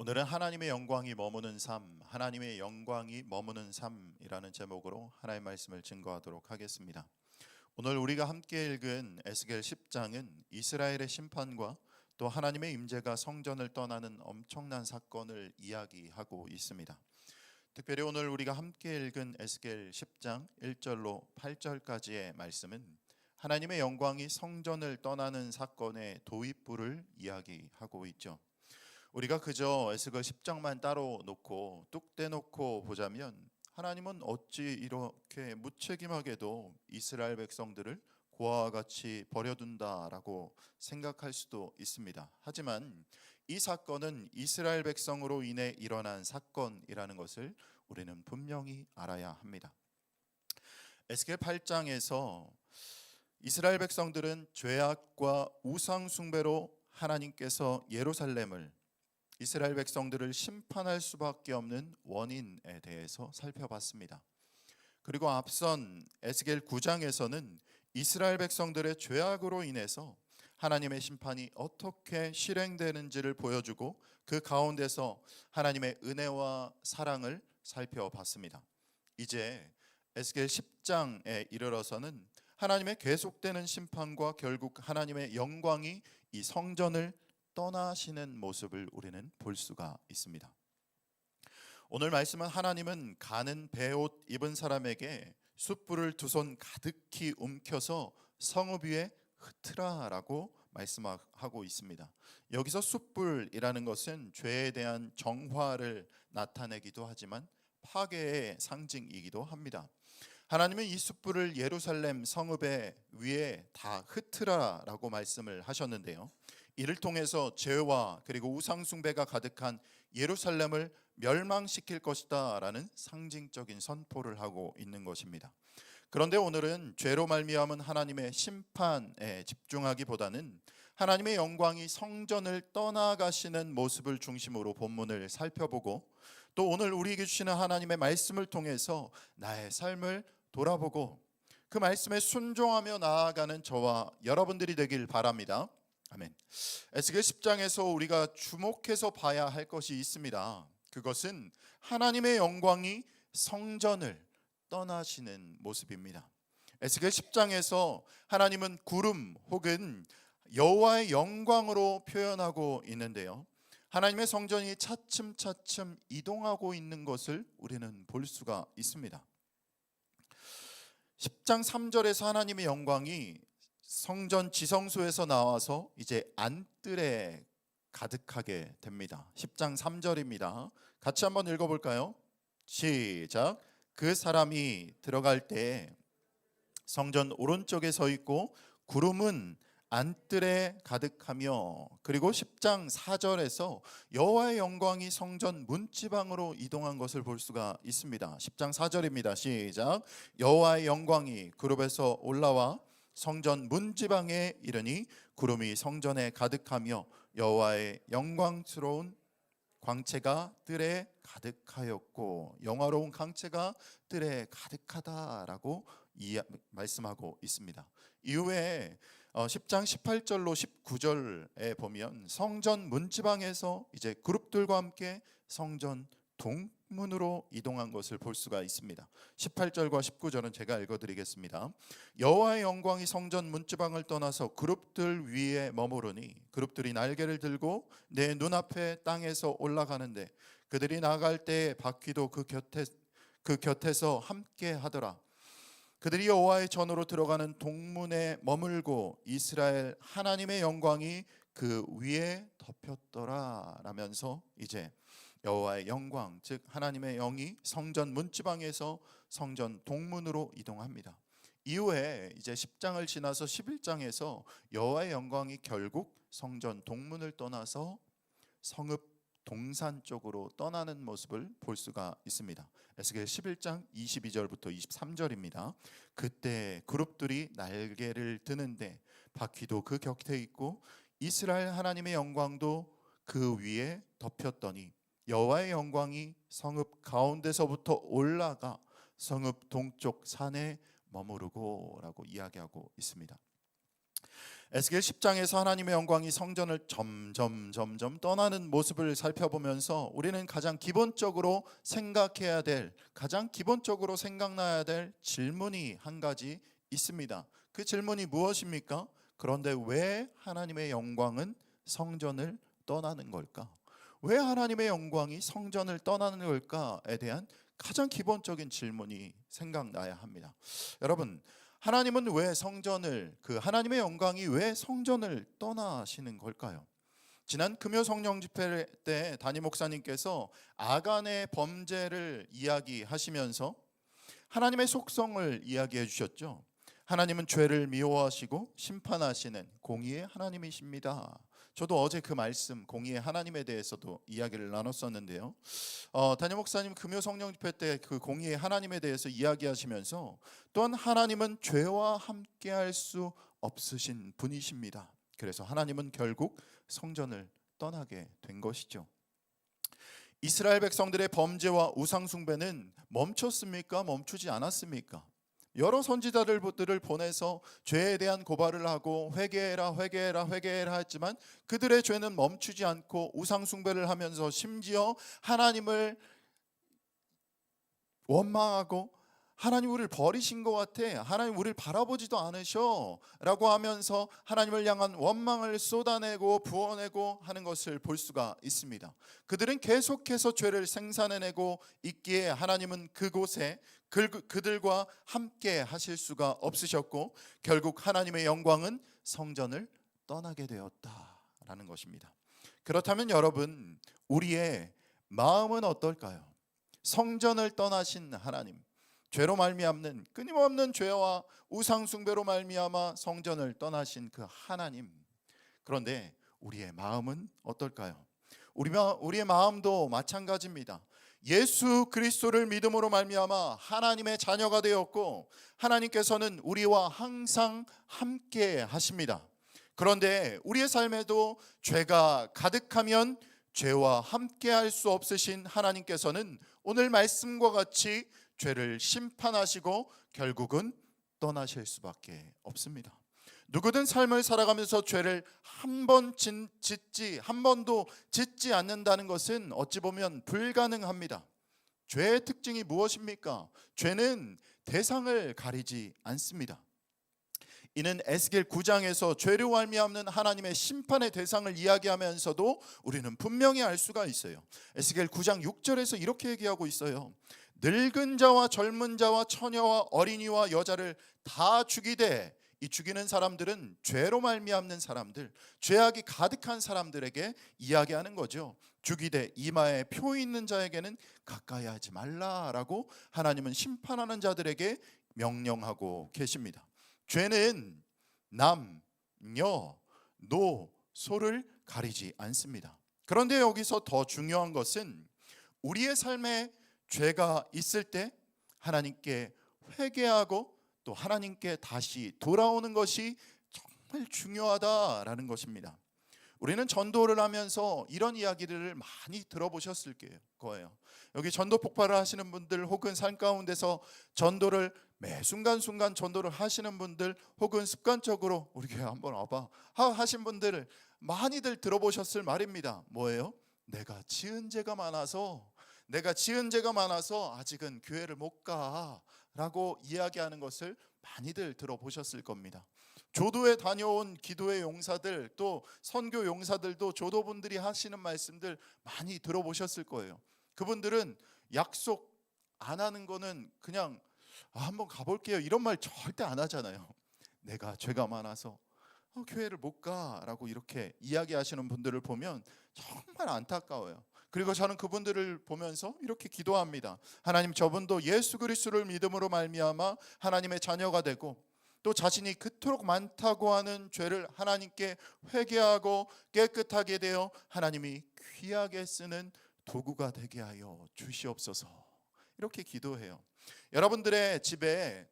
오늘은 하나님의 영광이 머무는 삶, 하나님의 영광이 머무는 삶이라는 제목으로 하나님의 말씀을 증거하도록 하겠습니다. 오늘 우리가 함께 읽은 에스겔 10장은 이스라엘의 심판과 또 하나님의 임재가 성전을 떠나는 엄청난 사건을 이야기하고 있습니다. 특별히 오늘 우리가 함께 읽은 에스겔 10장 1절로 8절까지의 말씀은 하나님의 영광이 성전을 떠나는 사건의 도입부를 이야기하고 있죠. 우리가 그저 에스겔 10장만 따로 놓고 뚝 떼놓고 보자면 하나님은 어찌 이렇게 무책임하게도 이스라엘 백성들을 고아와 같이 버려둔다라고 생각할 수도 있습니다. 하지만 이 사건은 이스라엘 백성으로 인해 일어난 사건이라는 것을 우리는 분명히 알아야 합니다. 에스겔 8장에서 이스라엘 백성들은 죄악과 우상 숭배로 하나님께서 예루살렘을 이스라엘 백성들을 심판할 수밖에 없는 원인에 대해서 살펴봤습니다. 그리고 앞선 에스겔 9장에서는 이스라엘 백성들의 죄악으로 인해서 하나님의 심판이 어떻게 실행되는지를 보여주고 그 가운데서 하나님의 은혜와 사랑을 살펴봤습니다. 이제 에스겔 10장에 이르러서는 하나님의 계속되는 심판과 결국 하나님의 영광이 이 성전을 떠나시는 모습을 우리는 볼 수가 있습니다. 오늘 말씀은 하나님은 가는 배옷 입은 사람에게 숯불을 두 손 가득히 움켜서 성읍 위에 흩으라라고 말씀하고 있습니다. 여기서 숯불이라는 것은 죄에 대한 정화를 나타내기도 하지만 파괴의 상징이기도 합니다. 하나님은 이 숯불을 예루살렘 성읍의 위에 다 흩으라라고 말씀을 하셨는데요. 이를 통해서 죄와 그리고 우상 숭배가 가득한 예루살렘을 멸망시킬 것이다라는 상징적인 선포를 하고 있는 것입니다. 그런데 오늘은 죄로 말미암은 하나님의 심판에 집중하기보다는 하나님의 영광이 성전을 떠나가시는 모습을 중심으로 본문을 살펴보고 또 오늘 우리에게 주시는 하나님의 말씀을 통해서 나의 삶을 돌아보고 그 말씀에 순종하며 나아가는 저와 여러분들이 되길 바랍니다. 아멘. 에스겔 10장에서 우리가 주목해서 봐야 할 것이 있습니다. 그것은 하나님의 영광이 성전을 떠나시는 모습입니다. 에스겔 10장에서 하나님은 구름 혹은 여호와의 영광으로 표현하고 있는데요. 하나님의 성전이 차츰차츰 이동하고 있는 것을 우리는 볼 수가 있습니다. 10장 3절에서 하나님의 영광이 성전 지성소에서 나와서 이제 안뜰에 가득하게 됩니다. 10장 3절입니다. 같이 한번 읽어 볼까요? 시작. 그 사람이 들어갈 때 성전 오른쪽에 서 있고 구름은 안뜰에 가득하며 그리고 10장 4절에서 여호와의 영광이 성전 문지방으로 이동한 것을 볼 수가 있습니다. 10장 4절입니다. 시작. 여호와의 영광이 그룹에서 올라와 성전 문지방에 이르니 구름이 성전에 가득하며 여호와의 영광스러운 광채가 뜰에 가득하였고 영화로운 광채가 뜰에 가득하다라고 이 말씀하고 있습니다. 이후에 10장 18절로 19절에 보면 성전 문지방에서 이제 그룹들과 함께 성전 동문으로 이동한 것을 볼 수가 있습니다. 18절과 19절은 제가 읽어드리겠습니다. 여호와의 영광이 성전 문지방을 떠나서 그룹들 위에 머무르니 그룹들이 날개를 들고 내 눈앞에 땅에서 올라가는데 그들이 나갈 때 바퀴도 그 곁에 그 곁에서 함께 하더라. 그들이 여호와의 전으로 들어가는 동문에 머물고 이스라엘 하나님의 영광이 그 위에 덮였더라 라면서 이제 여호와의 영광 즉 하나님의 영이 성전 문지방에서 성전 동문으로 이동합니다. 이후에 이제 10장을 지나서 11장에서 여호와의 영광이 결국 성전 동문을 떠나서 성읍 동산 쪽으로 떠나는 모습을 볼 수가 있습니다. 에스겔 11장 22절부터 23절입니다. 그때 그룹들이 날개를 드는데 바퀴도 그 곁에 있고 이스라엘 하나님의 영광도 그 위에 덮였더니 여호와의 영광이 성읍 가운데서부터 올라가 성읍 동쪽 산에 머무르고라고 이야기하고 있습니다. 에스겔 10장에서 하나님의 영광이 성전을 점점 점점 떠나는 모습을 살펴보면서 우리는 가장 기본적으로 생각해야 될 가장 기본적으로 생각나야 될 질문이 한 가지 있습니다. 그 질문이 무엇입니까? 그런데 왜 하나님의 영광은 성전을 떠나는 걸까? 왜 하나님의 영광이 성전을 떠나는 걸까에 대한 가장 기본적인 질문이 생각나야 합니다. 여러분, 하나님은 왜 성전을 그 하나님의 영광이 왜 성전을 떠나시는 걸까요? 지난 금요 성령 집회 때 담임 목사님께서 아간의 범죄를 이야기하시면서 하나님의 속성을 이야기해 주셨죠. 하나님은 죄를 미워하시고 심판하시는 공의의 하나님이십니다. 저도 어제 그 말씀 공의의 하나님에 대해서도 이야기를 나눴었는데요. 어, 담임 목사님 금요 성령 집회 때 그 공의의 하나님에 대해서 이야기하시면서 또한 하나님은 죄와 함께할 수 없으신 분이십니다. 그래서 하나님은 결국 성전을 떠나게 된 것이죠. 이스라엘 백성들의 범죄와 우상 숭배는 멈췄습니까? 멈추지 않았습니까? 여러 선지자들을 보내서 죄에 대한 고발을 하고 회개해라 회개해라 회개해라 했지만 그들의 죄는 멈추지 않고 우상 숭배를 하면서 심지어 하나님을 원망하고 하나님 우리를 버리신 것 같아. 하나님 우리를 바라보지도 않으셔 라고 하면서 하나님을 향한 원망을 쏟아내고 부어내고 하는 것을 볼 수가 있습니다. 그들은 계속해서 죄를 생산해내고 있기에 하나님은 그곳에 그, 그들과 함께 하실 수가 없으셨고 결국 하나님의 영광은 성전을 떠나게 되었다라는 것입니다. 그렇다면 여러분 우리의 마음은 어떨까요? 성전을 떠나신 하나님 죄로 말미암는 끊임없는 죄와 우상 숭배로 말미암아 성전을 떠나신 그 하나님. 그런데 우리의 마음은 어떨까요? 우리 우리의 마음도 마찬가지입니다. 예수 그리스도를 믿음으로 말미암아 하나님의 자녀가 되었고 하나님께서는 우리와 항상 함께 하십니다. 그런데 우리의 삶에도 죄가 가득하면 죄와 함께 할 수 없으신 하나님께서는 오늘 말씀과 같이 죄를 심판하시고 결국은 떠나실 수밖에 없습니다. 누구든 삶을 살아가면서 죄를 한 번 짓지 한 번도 짓지 않는다는 것은 어찌 보면 불가능합니다. 죄의 특징이 무엇입니까? 죄는 대상을 가리지 않습니다. 이는 에스겔 9장에서 죄로 말미암는 하나님의 심판의 대상을 이야기하면서도 우리는 분명히 알 수가 있어요. 에스겔 9장 6절에서 이렇게 얘기하고 있어요. 늙은 자와 젊은 자와 처녀와 어린이와 여자를 다 죽이되 이 죽이는 사람들은 죄로 말미암는 사람들, 죄악이 가득한 사람들에게 이야기하는 거죠. 죽이되 이마에 표 있는 자에게는 가까이 하지 말라라고 하나님은 심판하는 자들에게 명령하고 계십니다. 죄는 남, 녀, 노, 소를 가리지 않습니다. 그런데 여기서 더 중요한 것은 우리의 삶에 죄가 있을 때 하나님께 회개하고 또 하나님께 다시 돌아오는 것이 정말 중요하다라는 것입니다. 우리는 전도를 하면서 이런 이야기들을 많이 들어보셨을 거예요. 여기 전도 폭발을 하시는 분들 혹은 삶 가운데서 전도를 매 순간순간 전도를 하시는 분들 혹은 습관적으로 우리 교회 한번 와봐 하신 분들을 많이들 들어보셨을 말입니다. 뭐예요? 내가 지은 죄가 많아서 내가 지은 죄가 많아서 아직은 교회를 못 가라고 이야기하는 것을 많이들 들어보셨을 겁니다. 조도에 다녀온 기도의 용사들 또 선교 용사들도 조도분들이 하시는 말씀들 많이 들어보셨을 거예요. 그분들은 약속 안 하는 거는 그냥 아, 한번 가볼게요 이런 말 절대 안 하잖아요. 내가 죄가 많아서 어, 교회를 못 가라고 이렇게 이야기하시는 분들을 보면 정말 안타까워요. 그리고 저는 그분들을 보면서 이렇게 기도합니다. 하나님 저분도 예수 그리스도를 믿음으로 말미암아 하나님의 자녀가 되고 또 자신이 그토록 많다고 하는 죄를 하나님께 회개하고 깨끗하게 되어 하나님이 귀하게 쓰는 도구가 되게 하여 주시옵소서. 이렇게 기도해요. 여러분들의 집에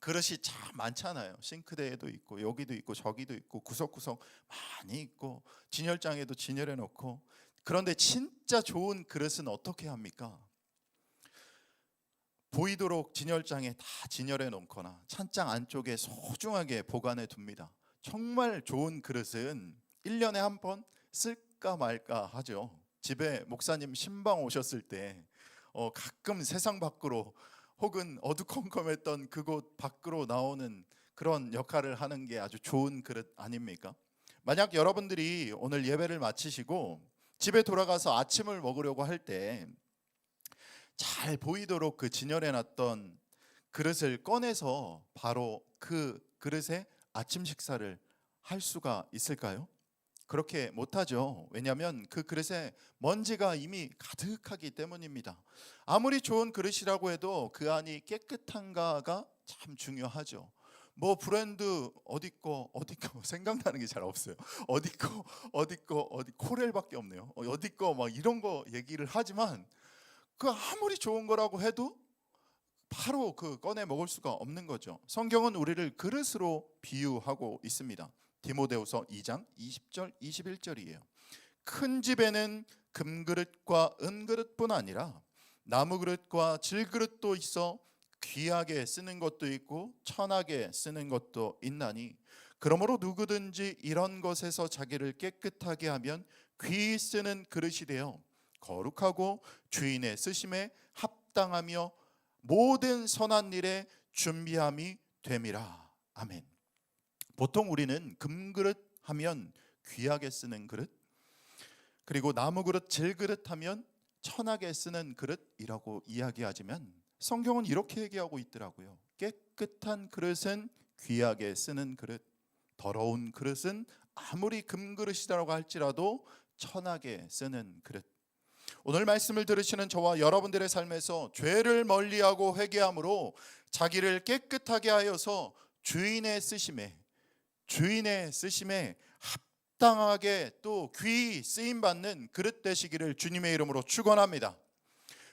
그릇이 참 많잖아요. 싱크대에도 있고 여기도 있고 저기도 있고 구석구석 많이 있고 진열장에도 진열해 놓고 그런데 진짜 좋은 그릇은 어떻게 합니까? 보이도록 진열장에 다 진열해 놓거나 찬장 안쪽에 소중하게 보관해 둡니다. 정말 좋은 그릇은 1년에 한 번 쓸까 말까 하죠. 집에 목사님 신방 오셨을 때 어, 가끔 세상 밖으로 혹은 어두컴컴했던 그곳 밖으로 나오는 그런 역할을 하는 게 아주 좋은 그릇 아닙니까? 만약 여러분들이 오늘 예배를 마치시고 집에 돌아가서 아침을 먹으려고 할 때 잘 보이도록 그 진열해 놨던 그릇을 꺼내서 바로 그 그릇에 아침 식사를 할 수가 있을까요? 그렇게 못하죠. 왜냐하면 그 그릇에 먼지가 이미 가득하기 때문입니다. 아무리 좋은 그릇이라고 해도 그 안이 깨끗한가가 참 중요하죠. 뭐 브랜드 어디 거 어디 거 생각나는 게 잘 없어요. 어디 거 어디 거 어디 코렐밖에 없네요. 어, 어디 거 막 이런 거 얘기를 하지만 그 아무리 좋은 거라고 해도 바로 그 꺼내 먹을 수가 없는 거죠. 성경은 우리를 그릇으로 비유하고 있습니다. 디모데후서 2장 20절 21절이에요. 큰 집에는 금그릇과 은그릇뿐 아니라 나무 그릇과 질그릇도 있어 귀하게 쓰는 것도 있고 천하게 쓰는 것도 있나니 그러므로 누구든지 이런 것에서 자기를 깨끗하게 하면 귀히 쓰는 그릇이 되어 거룩하고 주인의 쓰심에 합당하며 모든 선한 일에 준비함이 됨이라. 아멘. 보통 우리는 금그릇 하면 귀하게 쓰는 그릇, 그리고 나무 그릇, 질그릇 하면 천하게 쓰는 그릇이라고 이야기하지만 성경은 이렇게 얘기하고 있더라고요. 깨끗한 그릇은 귀하게 쓰는 그릇, 더러운 그릇은 아무리 금그릇이라고 할지라도 천하게 쓰는 그릇. 오늘 말씀을 들으시는 저와 여러분들의 삶에서 죄를 멀리하고 회개함으로 자기를 깨끗하게 하여서 주인의 쓰심에 주인의 쓰심에 합당하게 또 귀히 쓰임 받는 그릇 되시기를 주님의 이름으로 축원합니다.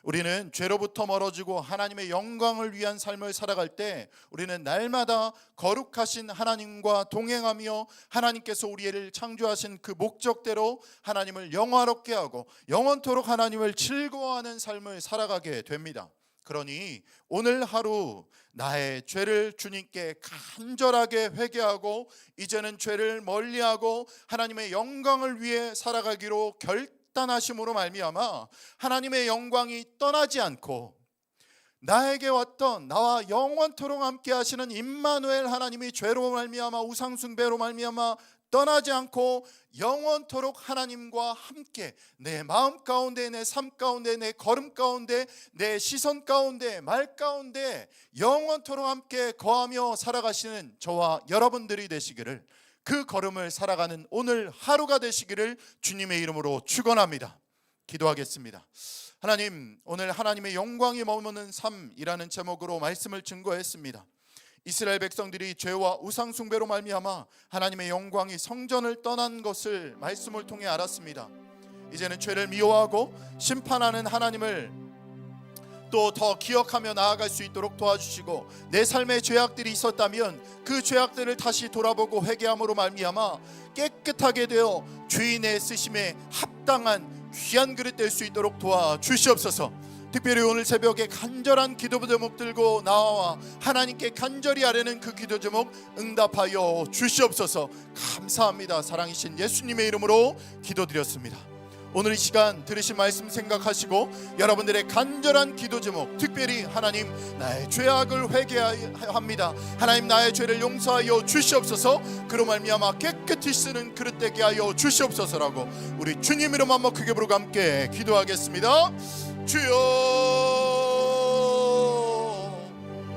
우리는 죄로부터 멀어지고 하나님의 영광을 위한 삶을 살아갈 때 우리는 날마다 거룩하신 하나님과 동행하며 하나님께서 우리를 창조하신 그 목적대로 하나님을 영화롭게 하고 영원토록 하나님을 즐거워하는 삶을 살아가게 됩니다. 그러니 오늘 하루 나의 죄를 주님께 간절하게 회개하고 이제는 죄를 멀리하고 하나님의 영광을 위해 살아가기로 결단하심으로 말미암아 하나님의 영광이 떠나지 않고 나에게 왔던 나와 영원토록 함께 하시는 임마누엘 하나님이 죄로 말미암아 우상 숭배로 말미암아 떠나지 않고 영원토록 하나님과 함께 내 마음 가운데 내 삶 가운데 내 걸음 가운데 내 시선 가운데 말 가운데 영원토록 함께 거하며 살아가시는 저와 여러분들이 되시기를 그 걸음을 살아가는 오늘 하루가 되시기를 주님의 이름으로 축원합니다. 기도하겠습니다. 하나님 오늘 하나님의 영광이 머무는 삶이라는 제목으로 말씀을 증거했습니다. 이스라엘 백성들이 죄와 우상 숭배로 말미암아 하나님의 영광이 성전을 떠난 것을 말씀을 통해 알았습니다. 이제는 죄를 미워하고 심판하는 하나님을 또 더 기억하며 나아갈 수 있도록 도와주시고 내 삶에 죄악들이 있었다면 그 죄악들을 다시 돌아보고 회개함으로 말미암아 깨끗하게 되어 주인의 쓰심에 합당한 귀한 그릇 될 수 있도록 도와주시옵소서. 특별히 오늘 새벽에 간절한 기도 제목 들고 나와 하나님께 간절히 아뢰는 그 기도 제목 응답하여 주시옵소서. 감사합니다. 사랑이신 예수님의 이름으로 기도드렸습니다 오늘 이 시간 들으신 말씀 생각하시고 여러분들의 간절한 기도 제목 특별히 하나님 나의 죄악을 회개합니다. 하나님 나의 죄를 용서하여 주시옵소서. 그로 말미암아 깨끗이 쓰는 그릇 되게 하여 주시옵소서라고 우리 주님 이름 한번 크게 부르고 함께 기도하겠습니다. 주여